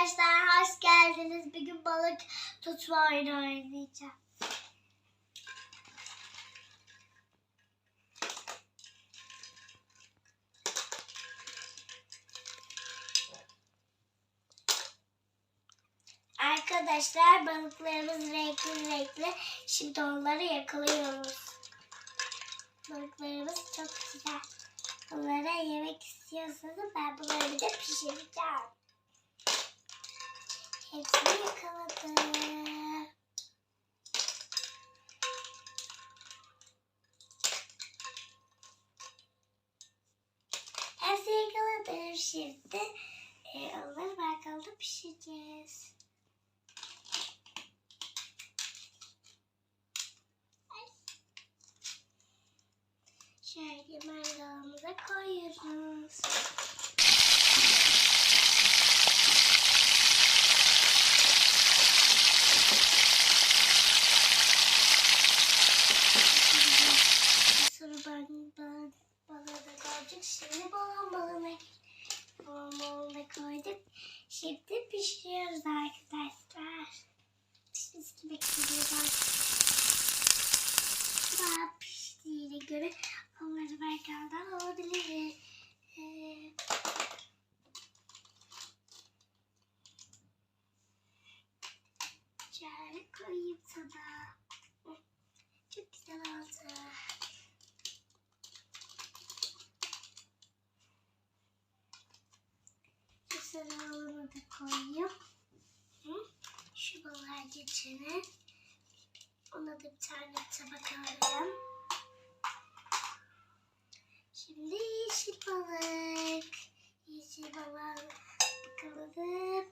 arkadaşlar hoş geldiniz. Bugün balık tutma oyunu oynayacağım. Arkadaşlar balıklarımız renkli renkli. Şimdi onları yakalıyoruz. Balıklarımız çok güzel. Onlara yemek istiyorsanız ben bunları bir de pişireceğim. Hepsini yakaladım. Hepsini yakaladım. Şimdi e, onları mangalda pişireceğiz. Şöyle mangalımıza koyuyoruz. Sonra ben, ben balığı da koyduk. Şimdi balon balığına balon balığına koyduk. Şimdi pişiriyoruz arkadaşlar. Pişmesini bekliyoruz. Daha piştiğine göre onları mangaldan alabiliriz. Ee, şöyle koyayım sana. Çok güzel oldu. Şu sarılığını da koyayım. Hı, Şu balığa geçelim. Ona da bir tane tabak alayım. Şimdi yeşil balık. Yeşil balık bakalım.